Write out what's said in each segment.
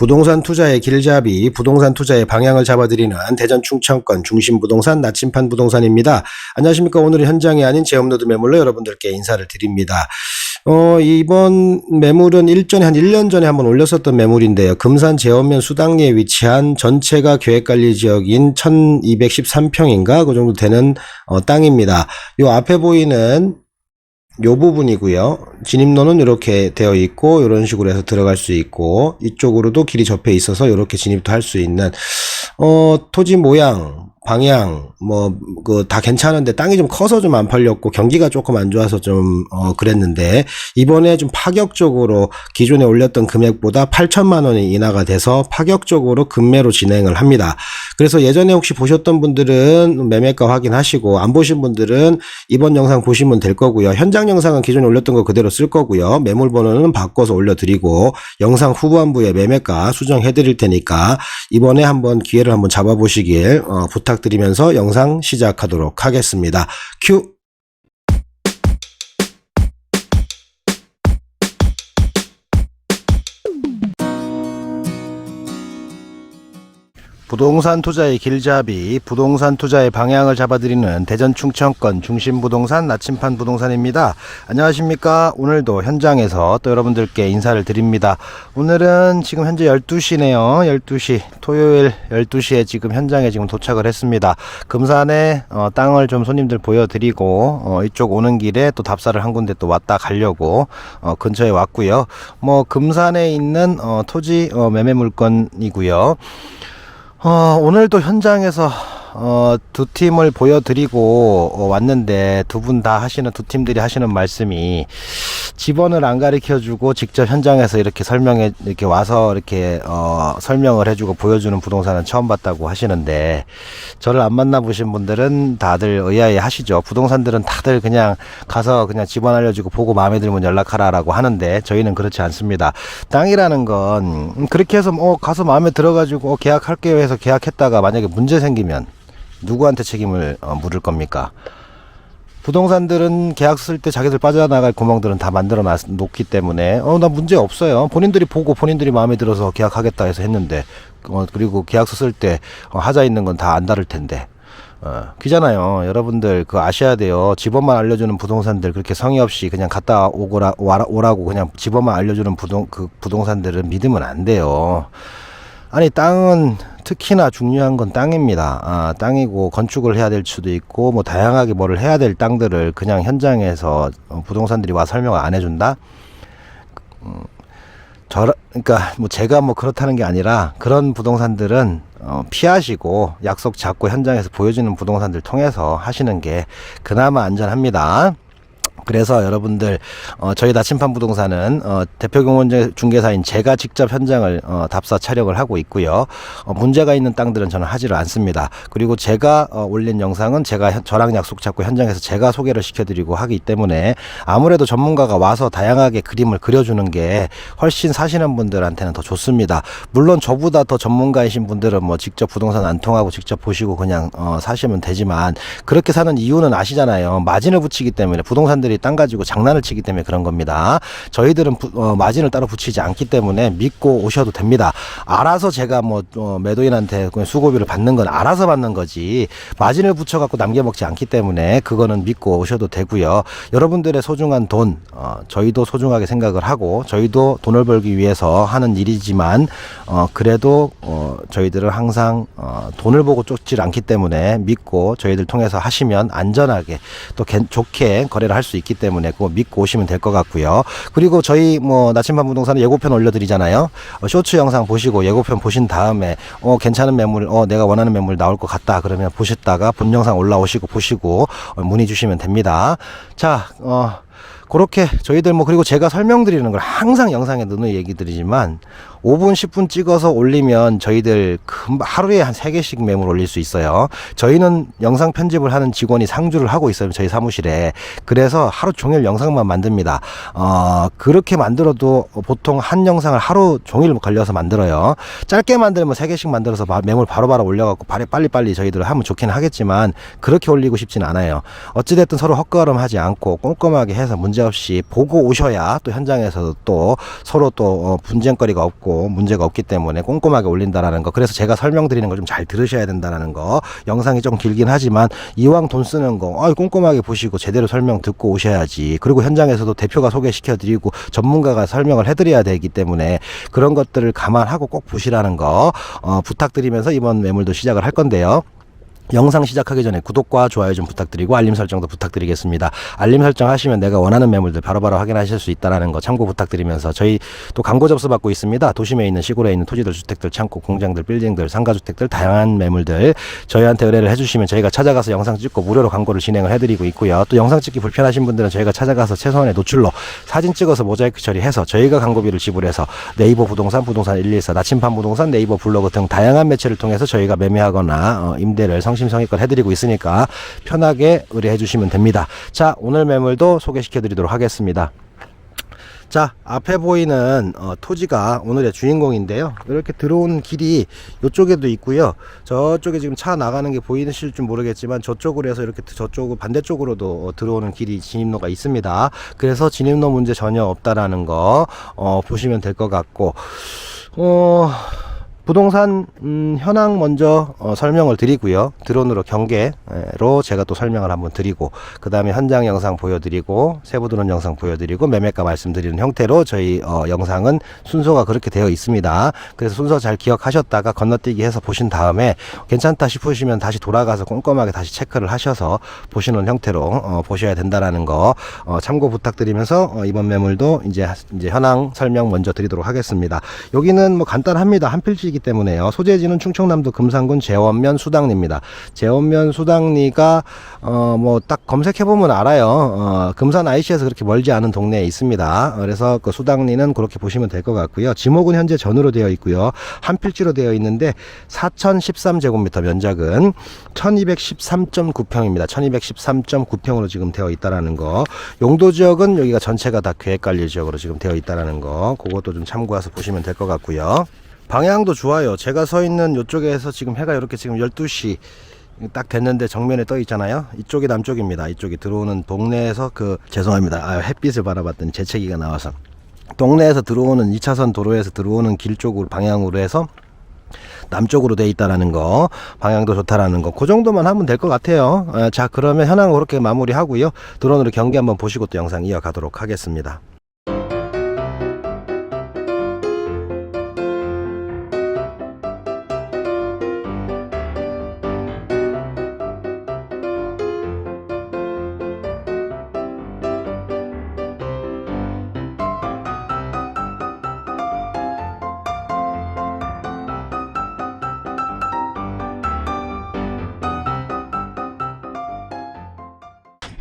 부동산 투자의 길잡이, 부동산 투자의 방향을 잡아드리는 대전 충청권 중심 부동산 나침판 부동산입니다. 안녕하십니까. 오늘은 현장이 아닌 제업노드 매물로 여러분들께 인사를 드립니다. 어, 이번 매물은 일전에 한 1년 전에 한번 올렸었던 매물인데요. 금산 제원면 수당리에 위치한 전체가 계획관리 지역인 1213평인가? 그 정도 되는 어, 땅입니다. 요 앞에 보이는 요 부분이고요. 진입로는 이렇게 되어 있고 이런 식으로 해서 들어갈 수 있고 이쪽으로도 길이 접해 있어서 이렇게 진입도 할 수 있는 어 토지 모양 방향 뭐그 다 괜찮은데 땅이 좀 커서 좀 안 팔렸고 경기가 조금 안 좋아서 좀 어 그랬는데 이번에 좀 파격적으로 기존에 올렸던 금액보다 8천만 원이 인하가 돼서 파격적으로 급매로 진행을 합니다. 그래서 예전에 혹시 보셨던 분들은 매매가 확인하시고 안 보신 분들은 이번 영상 보시면 될 거고요. 현장 영상은 기존에 올렸던 거 그대로 쓸 거고요. 매물 번호는 바꿔서 올려드리고 영상 후반부에 매매가 수정해 드릴 테니까 이번에 한번 기회를 한번 잡아보시길 어, 부탁 드리면서 영상 시작하도록 하겠습니다. 큐! 부동산 투자의 길잡이, 부동산 투자의 방향을 잡아드리는 대전 충청권 중심 부동산 나침판 부동산입니다. 안녕하십니까. 오늘도 현장에서 또 여러분들께 인사를 드립니다. 오늘은 지금 현재 12시네요. 12시. 토요일 12시에 지금 현장에 지금 도착을 했습니다. 금산에 어, 땅을 좀 손님들 보여드리고 어, 이쪽 오는 길에 또 답사를 한 군데 또 왔다 가려고 어, 근처에 왔고요. 뭐 금산에 있는 어, 토지 어, 매매 물건이고요. 어, 오늘도 현장에서 어, 두 팀을 보여드리고 어, 왔는데 두 분 다 하시는 두 팀들이 하시는 말씀이 집원을 안 가르쳐 주고 직접 현장에서 이렇게 설명해 이렇게 와서 이렇게 어, 설명을 해주고 보여주는 부동산은 처음 봤다고 하시는데 저를 안 만나 보신 분들은 다들 의아해 하시죠. 부동산들은 다들 그냥 가서 그냥 집원 알려주고 보고 마음에 들면 연락하라라고 하는데 저희는 그렇지 않습니다. 땅이라는 건 음, 그렇게 해서 뭐 가서 마음에 들어가지고 어, 계약할게요 해서 계약했다가 만약에 문제 생기면 누구한테 책임을 어, 물을 겁니까? 부동산들은 계약 쓸 때 자기들 빠져나갈 구멍들은 다 만들어 놨, 놓기 때문에 어 나 문제 없어요. 본인들이 보고 본인들이 마음에 들어서 계약하겠다 해서 했는데 어 그리고 계약서 쓸 때 어, 하자 있는 건 다 안 다를 텐데 어, 그잖아요. 여러분들 그 아셔야 돼요. 집원만 알려주는 부동산들 그렇게 성의 없이 그냥 갔다 오거라 와라, 오라고 그냥 집원만 알려주는 부동 그 부동산들은 믿으면 안 돼요. 아니 땅은 특히나 중요한 건 땅입니다. 아, 땅이고 건축을 해야 될 수도 있고 뭐 다양하게 뭐를 해야 될 땅들을 그냥 현장에서 어, 부동산들이 와 설명을 안 해준다. 음, 저 그러니까 뭐 제가 뭐 그렇다는 게 아니라 그런 부동산들은 어, 피하시고 약속 잡고 현장에서 보여주는 부동산들 통해서 하시는 게 그나마 안전합니다. 그래서 여러분들 어, 저희 나침판 부동산은 어, 대표 경원 중개사인 제가 직접 현장을 어, 답사 촬영을 하고 있고요. 어, 문제가 있는 땅들은 저는 하지를 않습니다. 그리고 제가 어, 올린 영상은 제가 현- 저랑 약속 잡고 현장에서 제가 소개를 시켜드리고 하기 때문에 아무래도 전문가가 와서 다양하게 그림을 그려주는 게 훨씬 사시는 분들한테는 더 좋습니다. 물론 저보다 더 전문가이신 분들은 뭐 직접 부동산 안 통하고 직접 보시고 그냥 어, 사시면 되지만 그렇게 사는 이유는 아시잖아요. 마진을 붙이기 때문에 부동산들이 땅 가지고 장난을 치기 때문에 그런 겁니다. 저희들은 부- 어, 마진을 따로 붙이지 않기 때문에 믿고 오셔도 됩니다. 알아서 제가 뭐 어, 매도인한테 수고비를 받는 건 알아서 받는 거지 마진을 붙여갖고 남겨먹지 않기 때문에 그거는 믿고 오셔도 되고요. 여러분들의 소중한 돈 어, 저희도 소중하게 생각을 하고 저희도 돈을 벌기 위해서 하는 일이지만 어, 그래도 어, 저희들은 항상 어, 돈을 보고 쫓질 않기 때문에 믿고 저희들 통해서 하시면 안전하게 또 괜- 좋게 거래를 할 수 있기 때문에 그거 믿고 오시면 될 것 같고요. 그리고 저희 뭐 나침반 부동산은 예고편 올려드리잖아요. 어, 쇼츠 영상 보시고 예고편 보신 다음에 어 괜찮은 매물, 어 내가 원하는 매물 나올 것 같다 그러면 보셨다가 본 영상 올라오시고 보시고 어, 문의 주시면 됩니다. 자, 어. 그렇게 저희들 뭐 그리고 제가 설명드리는 걸 항상 영상에 넣는 얘기 드리지만 5분 10분 찍어서 올리면 저희들 금 하루에 한 3개씩 매물 올릴 수 있어요. 저희는 영상 편집을 하는 직원이 상주를 하고 있어요. 저희 사무실에. 그래서 하루 종일 영상만 만듭니다. 어, 그렇게 만들어도 보통 한 영상을 하루 종일 걸려서 만들어요. 짧게 만들면 3개씩 만들어서 바- 매물 바로바로 올려갖고 빨리- 빨리빨리 저희들 하면 좋긴 하겠지만 그렇게 올리고 싶진 않아요. 어찌됐든 서로 헛걸음 하지 않고 꼼꼼하게 해서 문제없이 보고 오셔야 또 현장에서 또 서로 또 어, 분쟁거리가 없고 없고 문제가 없기 때문에 꼼꼼하게 올린다라는 거. 그래서 제가 설명드리는 걸 좀 잘 들으셔야 된다라는 거. 영상이 좀 길긴 하지만 이왕 돈 쓰는 거 아, 꼼꼼하게 보시고 제대로 설명 듣고 오셔야지. 그리고 현장에서도 대표가 소개시켜 드리고 전문가가 설명을 해 드려야 되기 때문에 그런 것들을 감안하고 꼭 보시라는 거 어, 부탁드리면서 이번 매물도 시작을 할 건데요. 영상 시작하기 전에 구독과 좋아요 좀 부탁드리고 알림 설정도 부탁드리겠습니다. 알림 설정 하시면 내가 원하는 매물들 바로바로 확인하실 수 있다는 거 참고 부탁드리면서 저희 또 광고 접수 받고 있습니다. 도심에 있는 시골에 있는 토지들, 주택들, 창고, 공장들, 빌딩들, 상가주택들 다양한 매물들 저희한테 의뢰를 해주시면 저희가 찾아가서 영상 찍고 무료로 광고를 진행을 해드리고 있고요. 또 영상 찍기 불편하신 분들은 저희가 찾아가서 최소한의 노출로 사진 찍어서 모자이크 처리해서 저희가 광고비를 지불해서 네이버 부동산, 부동산 114, 나침반 부동산, 네이버 블로그 등 다양한 매체를 통해서 저희가 매매하거나 어, 임대를 성 심성의껏 해드리고 있으니까 편하게 의뢰해 주시면 됩니다. 자, 오늘 매물도 소개시켜 드리도록 하겠습니다. 자, 앞에 보이는 어, 토지가 오늘의 주인공인데요. 이렇게 들어온 길이 이쪽에도 있고요. 저쪽에 지금 차 나가는 게 보이실 줄 모르겠지만 저쪽으로 해서 이렇게 저쪽 반대쪽으로도 어, 들어오는 길이 진입로가 있습니다. 그래서 진입로 문제 전혀 없다라는 거 어, 보시면 될 것 같고 어. 부동산 음, 현황 먼저 어, 설명을 드리고요. 드론으로 경계로 제가 또 설명을 한번 드리고 그 다음에 현장 영상 보여드리고 세부 드론 영상 보여드리고 매매가 말씀드리는 형태로 저희 어, 영상은 순서가 그렇게 되어 있습니다. 그래서 순서 잘 기억하셨다가 건너뛰기 해서 보신 다음에 괜찮다 싶으시면 다시 돌아가서 꼼꼼하게 다시 체크를 하셔서 보시는 형태로 어, 보셔야 된다라는 거 어, 참고 부탁드리면서 어, 이번 매물도 이제 이제 현황 설명 먼저 드리도록 하겠습니다. 여기는 뭐 간단합니다. 한 필지이기 때문에요. 소재지는 충청남도 금산군 재원면 수당리입니다. 재원면 수당리가 어 뭐 딱 검색해 보면 알아요. 어 금산 IC에서 그렇게 멀지 않은 동네에 있습니다. 그래서 그 수당리는 그렇게 보시면 될 것 같고요. 지목은 현재 전으로 되어 있고요. 한 필지로 되어 있는데 4013제곱미터 면적은 1213.9평입니다. 1213.9평으로 지금 되어 있다라는 거. 용도 지역은 여기가 전체가 다 계획 관리 지역으로 지금 되어 있다라는 거. 그것도 좀 참고해서 보시면 될 것 같고요. 방향도 좋아요. 제가 서 있는 이쪽에서 지금 해가 이렇게 지금 12시 딱 됐는데 정면에 떠 있잖아요. 이쪽이 남쪽입니다. 이쪽이 들어오는 동네에서 그 죄송합니다. 아, 햇빛을 바라봤더니 재채기가 나와서 동네에서 들어오는 2차선 도로에서 들어오는 길 쪽으로 방향으로 해서 남쪽으로 돼 있다라는 거 방향도 좋다라는 거 그 정도만 하면 될 것 같아요 어, 자 그러면 현황 그렇게 마무리하고요 드론으로 경기 한번 보시고 또 영상 이어가도록 하겠습니다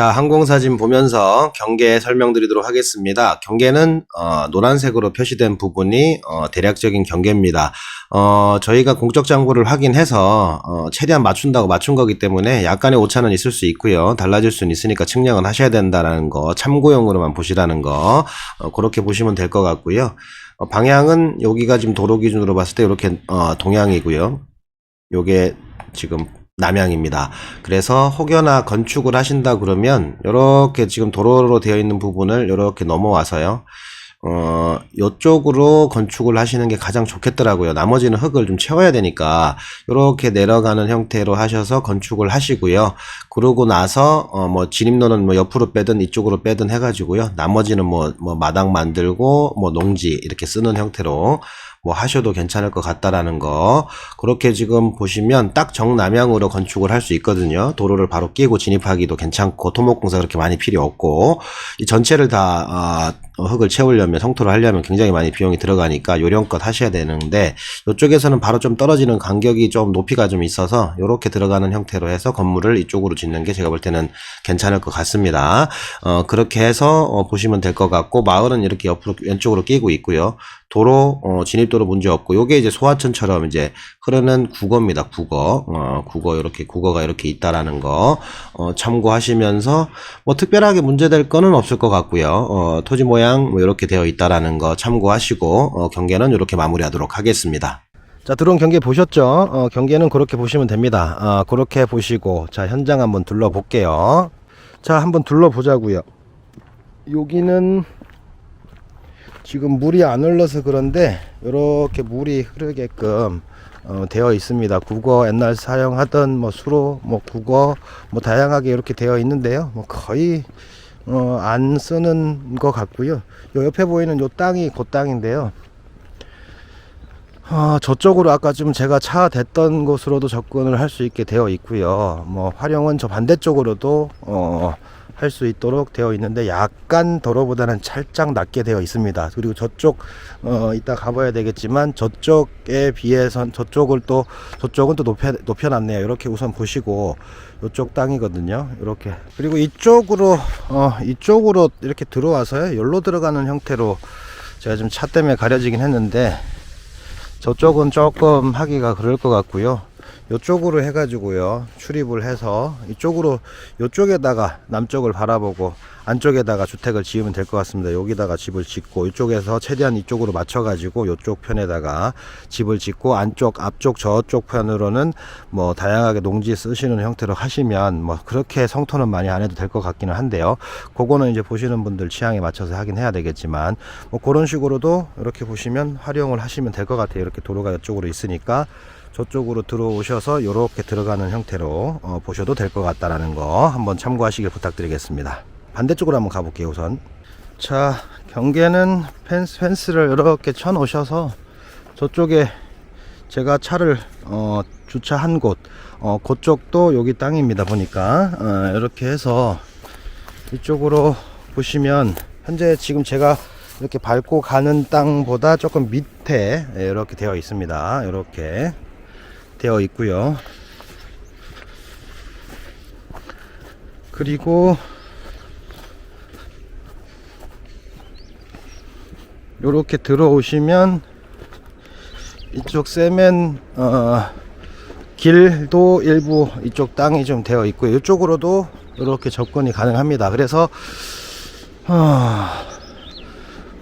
자, 항공사진 보면서 경계 설명드리도록 하겠습니다. 경계는 어, 노란색으로 표시된 부분이 어, 대략적인 경계입니다. 어, 저희가 공적 장부를 확인해서 어, 최대한 맞춘다고 맞춘 거기 때문에 약간의 오차는 있을 수 있고요. 달라질 수는 있으니까 측량은 하셔야 된다는 거 참고용으로만 보시라는 거 어, 그렇게 보시면 될 것 같고요. 어, 방향은 여기가 지금 도로 기준으로 봤을 때 이렇게 어, 동향이고요. 요게 지금 남향입니다. 그래서 혹여나 건축을 하신다 그러면 이렇게 지금 도로로 되어 있는 부분을 이렇게 넘어와서요. 어, 요쪽으로 건축을 하시는 게 가장 좋겠더라고요. 나머지는 흙을 좀 채워야 되니까, 이렇게 내려가는 형태로 하셔서 건축을 하시고요. 그러고 나서, 어, 뭐, 진입로는 뭐 옆으로 빼든 이쪽으로 빼든 해가지고요. 나머지는 뭐, 뭐, 마당 만들고, 뭐, 농지 이렇게 쓰는 형태로 뭐 하셔도 괜찮을 것 같다라는 거. 그렇게 지금 보시면 딱 정남향으로 건축을 할 수 있거든요. 도로를 바로 끼고 진입하기도 괜찮고 토목공사 그렇게 많이 필요 없고 이 전체를 다 아, 흙을 채우려면 성토를 하려면 굉장히 많이 비용이 들어가니까 요령껏 하셔야 되는데 이쪽에서는 바로 좀 떨어지는 간격이 좀 높이가 좀 있어서 이렇게 들어가는 형태로 해서 건물을 이쪽으로 짓는 게 제가 볼 때는 괜찮을 것 같습니다. 어, 그렇게 해서 어, 보시면 될 것 같고 마을은 이렇게 옆으로 왼쪽으로 끼고 있고요 도로 어, 진입도로 문제 없고 요게 이제 소하천처럼 이제 흐르는 국어입니다 국어 어, 국어 이렇게 국어가 이렇게 있다라는 거 어, 참고하시면서 뭐 특별하게 문제될 거는 없을 것 같고요 어, 토지 모양 뭐 이렇게 되어 있다라는 거 참고하시고 어, 경계는 이렇게 마무리하도록 하겠습니다. 자, 드론 경계 보셨죠? 어, 경계는 그렇게 보시면 됩니다. 아, 그렇게 보시고, 자, 현장 한번 둘러볼게요. 자, 한번 둘러보자고요. 여기는 지금 물이 안 흘러서 그런데 이렇게 물이 흐르게끔 어, 되어 있습니다. 국어 옛날 사용하던 뭐 수로 뭐 국어 뭐 다양하게 이렇게 되어 있는데요. 뭐 거의 어, 안 쓰는 것 같고요. 요 옆에 보이는 요 땅이 그 땅인데요. 어, 저쪽으로 아까 좀 제가 차 댔던 곳으로도 접근을 할 수 있게 되어 있고요. 뭐 활용은 저 반대쪽으로도 어, 할 수 있도록 되어 있는데 약간 도로보다는 살짝 낮게 되어 있습니다. 그리고 저쪽 어, 이따 가봐야 되겠지만 저쪽에 비해선 저쪽을 또 저쪽은 또 높여 높여놨네요. 이렇게 우선 보시고 이쪽 땅이거든요. 이렇게 그리고 이쪽으로 어, 이쪽으로 이렇게 들어와서요. 열로 들어가는 형태로 제가 좀차 때문에 가려지긴 했는데 저쪽은 조금 하기가 그럴 것 같고요. 이쪽으로 해가지고요 출입을 해서 이쪽으로 이쪽에다가 남쪽을 바라보고 안쪽에다가 주택을 지으면 될 것 같습니다. 여기다가 집을 짓고 이쪽에서 최대한 이쪽으로 맞춰 가지고 이쪽 편에다가 집을 짓고 안쪽 앞쪽 저쪽 편으로는 뭐 다양하게 농지 쓰시는 형태로 하시면 뭐 그렇게 성토는 많이 안 해도 될 것 같기는 한데요. 그거는 이제 보시는 분들 취향에 맞춰서 하긴 해야 되겠지만 뭐 그런 식으로도 이렇게 보시면 활용을 하시면 될 것 같아요. 이렇게 도로가 이쪽으로 있으니까 저쪽으로 들어오셔서 이렇게 들어가는 형태로 어, 보셔도 될 것 같다라는 거 한번 참고하시길 부탁드리겠습니다. 반대쪽으로 한번 가볼게요 우선. 자 경계는 펜스, 펜스를 이렇게 쳐 놓으셔서 저쪽에 제가 차를 어, 주차한 곳 어, 그쪽도 여기 땅입니다 보니까 어, 이렇게 해서 이쪽으로 보시면 현재 지금 제가 이렇게 밟고 가는 땅보다 조금 밑에 이렇게 되어 있습니다 이렇게 되어 있고요. 그리고 이렇게 들어오시면 이쪽 세멘 어, 길도 일부 이쪽 땅이 좀 되어 있고요. 이쪽으로도 이렇게 접근이 가능합니다. 그래서 어,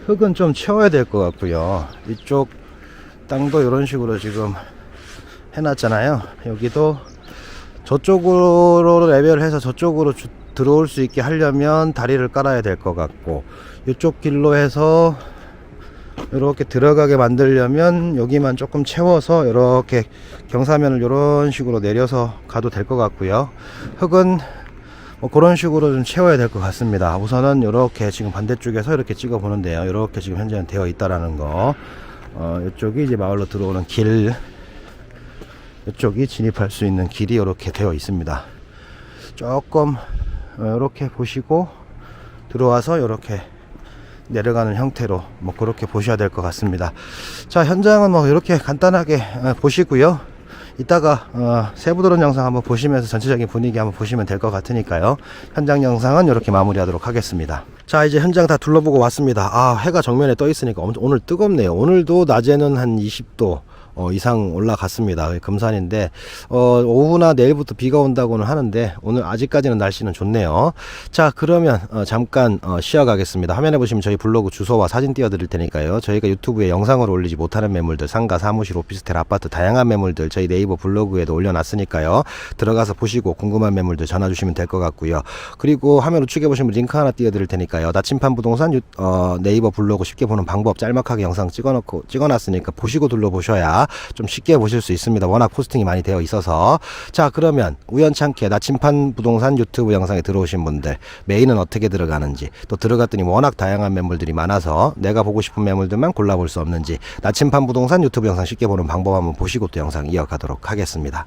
흙은 좀 채워야 될 것 같고요. 이쪽 땅도 이런 식으로 지금 해놨잖아요. 여기도 저쪽으로 레벨해서 저쪽으로 주, 들어올 수 있게 하려면 다리를 깔아야 될 것 같고 이쪽 길로 해서 이렇게 들어가게 만들려면 여기만 조금 채워서 이렇게 경사면을 이런 식으로 내려서 가도 될 것 같고요. 흙은 뭐 그런 식으로 좀 채워야 될 것 같습니다. 우선은 이렇게 지금 반대쪽에서 이렇게 찍어 보는데요. 이렇게 지금 현재는 되어 있다라는 거. 어, 이쪽이 이제 마을로 들어오는 길 이쪽이 진입할 수 있는 길이 이렇게 되어 있습니다. 조금 이렇게 보시고 들어와서 이렇게 내려가는 형태로 뭐 그렇게 보셔야 될 것 같습니다. 자 현장은 뭐 이렇게 간단하게 어, 보시고요. 이따가 어, 세부 도론 영상 한번 보시면서 전체적인 분위기 한번 보시면 될 것 같으니까요. 현장 영상은 이렇게 마무리하도록 하겠습니다. 자 이제 현장 다 둘러보고 왔습니다. 아 해가 정면에 떠 있으니까 오늘 뜨겁네요. 오늘도 낮에는 한 20도 어, 이상 올라갔습니다. 금산인데 어, 오후나 내일부터 비가 온다고는 하는데 오늘 아직까지는 날씨는 좋네요. 자 그러면 어, 잠깐 어, 쉬어가겠습니다. 화면에 보시면 저희 블로그 주소와 사진 띄워드릴 테니까요. 저희가 유튜브에 영상으로 올리지 못하는 매물들 상가, 사무실, 오피스텔, 아파트 다양한 매물들 저희 네이버 블로그에도 올려놨으니까요. 들어가서 보시고 궁금한 매물들 전화 주시면 될 것 같고요. 그리고 화면 우측에 보시면 링크 하나 띄워드릴 테니까요. 나침판 부동산 유, 어, 네이버 블로그 쉽게 보는 방법 짤막하게 영상 찍어놓고 찍어놨으니까 보시고 둘러보셔야 좀 쉽게 보실 수 있습니다. 워낙 포스팅이 많이 되어 있어서. 자, 그러면 우연찮게 나침판 부동산 유튜브 영상에 들어오신 분들 메인은 어떻게 들어가는지 또 들어갔더니 워낙 다양한 매물들이 많아서 내가 보고 싶은 매물들만 골라볼 수 없는지 나침판 부동산 유튜브 영상 쉽게 보는 방법 한번 보시고 또 영상 이어가도록 하겠습니다.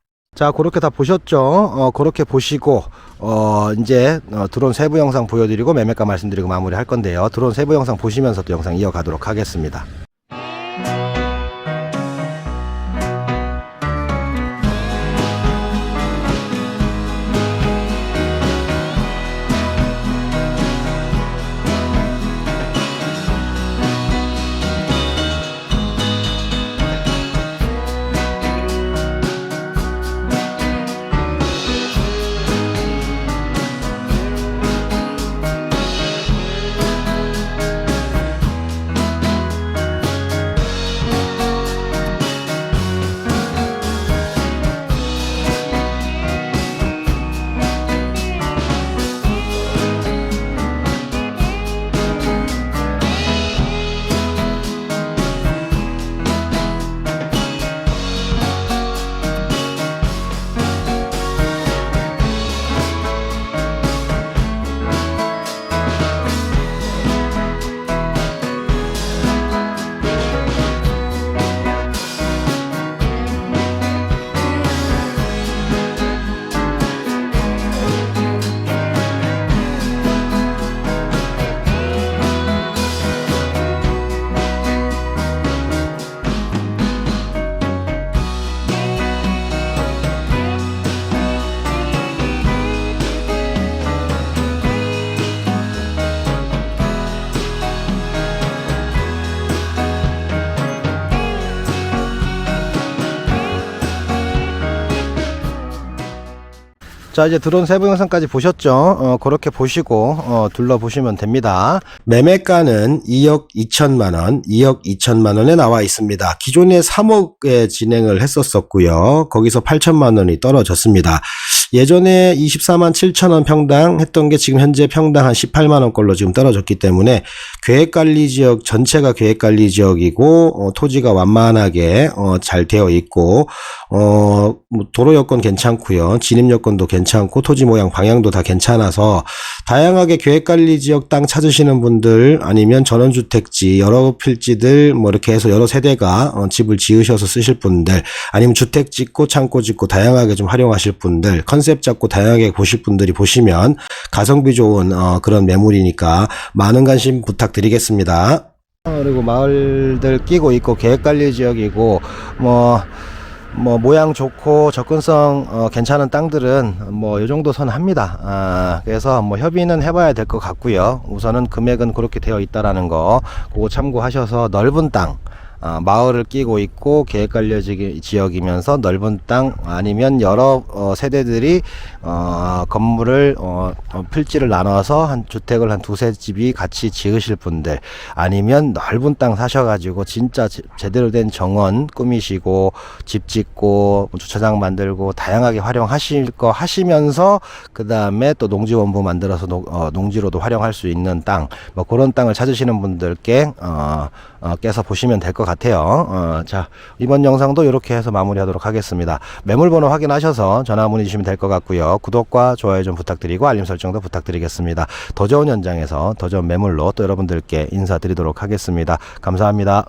자, 그렇게 다 보셨죠? 어, 그렇게 보시고, 어, 이제, 어, 드론 세부 영상 보여드리고 매매가 말씀드리고 마무리 할 건데요. 드론 세부 영상 보시면서 또 영상 이어가도록 하겠습니다. 자 이제 드론 세부 영상까지 보셨죠? 어, 그렇게 보시고 어, 둘러보시면 됩니다. 매매가는 2억 2천만 원, 2억 2천만 원에 나와 있습니다. 기존에 3억에 진행을 했었었고요. 거기서 8천만 원이 떨어졌습니다. 예전에 24만 7천 원 평당 했던 게 지금 현재 평당 한 18만 원꼴로 지금 떨어졌기 때문에 계획관리 지역 전체가 계획관리 지역이고 어, 토지가 완만하게 어, 잘 되어 있고 어, 뭐 도로 여건 괜찮고요. 진입 여건도 괜찮고 토지 모양 방향도 다 괜찮아서 다양하게 계획관리 지역 땅 찾으시는 분들 아니면 전원주택지 여러 필지들 뭐 이렇게 해서 여러 세대가 어, 집을 지으셔서 쓰실 분들 아니면 주택 짓고 창고 짓고 다양하게 좀 활용하실 분들 컨셉 잡고 다양하게 보실 분들이 보시면 가성비 좋은 어, 그런 매물이니까 많은 관심 부탁드리겠습니다. 그리고 마을들 끼고 있고 계획관리 지역이고 뭐 뭐 모양 좋고 접근성 어, 괜찮은 땅들은 뭐이 정도 선 합니다. 아, 그래서 뭐 협의는 해봐야 될 것 같고요. 우선은 금액은 그렇게 되어 있다라는 거 그거 참고하셔서 넓은 땅. 아, 마을을 끼고 있고 계획관리 지- 지역이면서 넓은 땅 아니면 여러 어, 세대들이 어, 건물을 어, 어, 필지를 나눠서 한 주택을 한 두세 집이 같이 지으실 분들 아니면 넓은 땅 사셔가지고 진짜 제- 제대로 된 정원 꾸미시고 집 짓고 뭐 주차장 만들고 다양하게 활용하실 거 하시면서 그 다음에 또 농지원부 만들어서 농, 어, 농지로도 활용할 수 있는 땅 뭐 그런 땅을 찾으시는 분들께 어, 어, 깨서 보시면 될 것 같아요. 어, 자 이번 영상도 이렇게 해서 마무리하도록 하겠습니다. 매물번호 확인하셔서 전화 문의 주시면 될 것 같고요. 구독과 좋아요 좀 부탁드리고 알림 설정도 부탁드리겠습니다. 더 좋은 현장에서 더 좋은 매물로 또 여러분들께 인사드리도록 하겠습니다. 감사합니다.